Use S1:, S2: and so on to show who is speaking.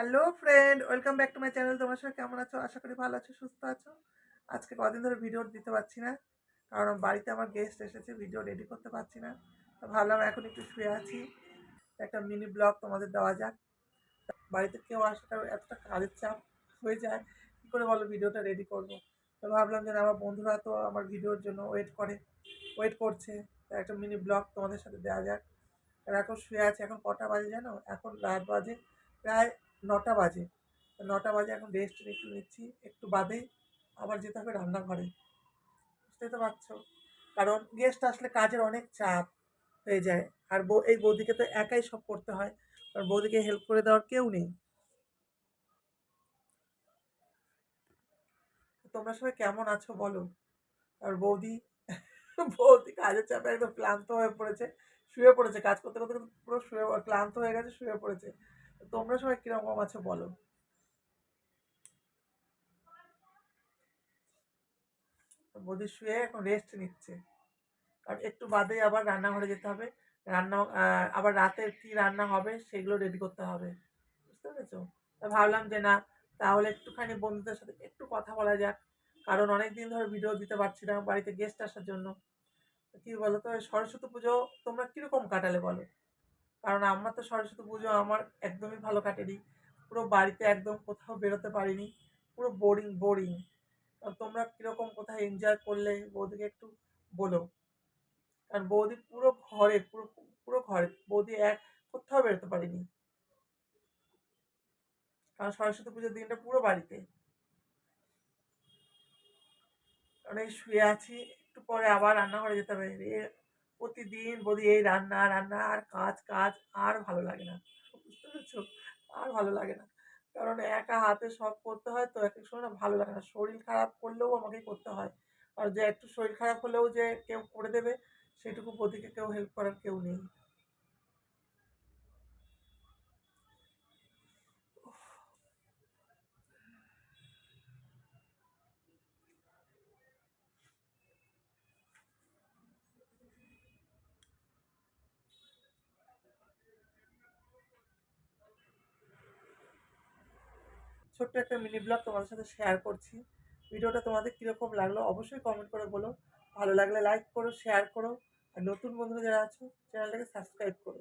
S1: Hello friend welcome back to my channel তোমার সবাই কেমন আছো? আশা করি ভালো আছো, সুস্থ আছো। আজকে কদিন ধরে ভিডিও দিতে পারছি না, কারণ বাড়িতে আমার গেস্ট এসেছে ভিডিও রেডি করতে পারছি না। তো ভাবলাম এখন একটু শুয়ে আছি। একটা মিনি ব্লগ তোমাদের দেওয়া যাক। বাড়িতে কেউ আসলে এতটা কাজের চাপ হয়ে যায়, কী করে বলো ভিডিওটা রেডি করব? তো ভাবলাম যে আমার বন্ধুরা তো আমার ভিডিওর জন্য ওয়েট করে ওয়েট করছে। তো একটা মিনি ব্লগ তোমাদের সাথে দেওয়া যাক। এখন শুয়ে আছে, এখন কটা বাজে জানো? এখন রাত বাজে। প্রায় নটা বাজে। নটা বাজে এখন রেস্ট একটু নিচ্ছি, একটু বাদে আবার যেতে হবে রান্নাঘরে। বুঝতেই তো পারছ? কারণ গেস্ট আসলে কাজের অনেক চাপ হয়ে যায়। আর বউ এই বৌদিকে তো একাই সব করতে হয়। কারণ বৌদিকে হেল্প করে দেওয়ার কেউ নেই। তোমরা সবাই কেমন আছো বলো? আর বৌদি বৌদি কাজের চাপে একদম ক্লান্ত হয়ে পড়েছে, শুয়ে পড়েছে। কাজ করতে করতে পুরো শুয়ে, ক্লান্ত হয়ে গেছে, শুয়ে পড়েছে। তোমরা সবাই কীরকম আছো বলো? বৌদি শুয়ে এখন রেস্ট নিচ্ছে। কারণ একটু বাদে আবার রান্নাঘরে যেতে হবে। রান্না আবার রাতের কি রান্না হবে সেগুলো রেডি করতে হবে। বুঝতে পেরেছ? ভাবলাম যে না, তাহলে একটুখানি বন্ধুদের সাথে একটু কথা বলা যাক। কারণ অনেক দিন ধরে ভিডিও দিতে পারছি না বাড়িতে গেস্ট আসার জন্য। কি বলো তো সরস্বতী পুজো তোমরা কীরকম কাটালে বলো? কারণ আমরা তো সরস্বতী পুজো আমার একদমই ভালো কাটেনি। পুরো বাড়িতে একদম কোথাও বেরোতে পারিনি। পুরো বোরিং বোরিং তোমরা কীরকম কোথায় এনজয় করলে বৌদিকে একটু বলো। কারণ বৌদি পুরো ঘরে, পুরো পুরো ঘরে, বৌদি এক, কোথাও বেরোতে পারিনি। কারণ সরস্বতী পুজোর দিনটা পুরো বাড়িতে। এই শুয়ে আছি, একটু পরে আবার রান্নাঘরে যেতে হবে। প্রতিদিন বলি, এই রান্না রান্না, আর কাজ কাজ, আর ভালো লাগে না। বুঝতে পেরেছ? আর ভালো লাগে না। কারণ একা হাতে সব করতে হয় তো এক এক সময় না ভালো লাগে না। শরীর খারাপ করলেও আমাকেই করতে হয়। আর যে একটু শরীর খারাপ হলেও যে কেউ করে দেবে, সেটুকু প্রতিকে কেউ হেল্প করার কেউ নেই। ছোট্ট একটা মিনি ব্লগ তোমাদের সাথে শেয়ার করছি। ভিডিওটা তোমাদের কীরকম লাগল অবশ্যই কমেন্ট করে বলো। ভালো লাগলে লাইক করো শেয়ার করো। আর নতুন বন্ধুরা যারা আছো চ্যানেলটাকে সাবস্ক্রাইব করো।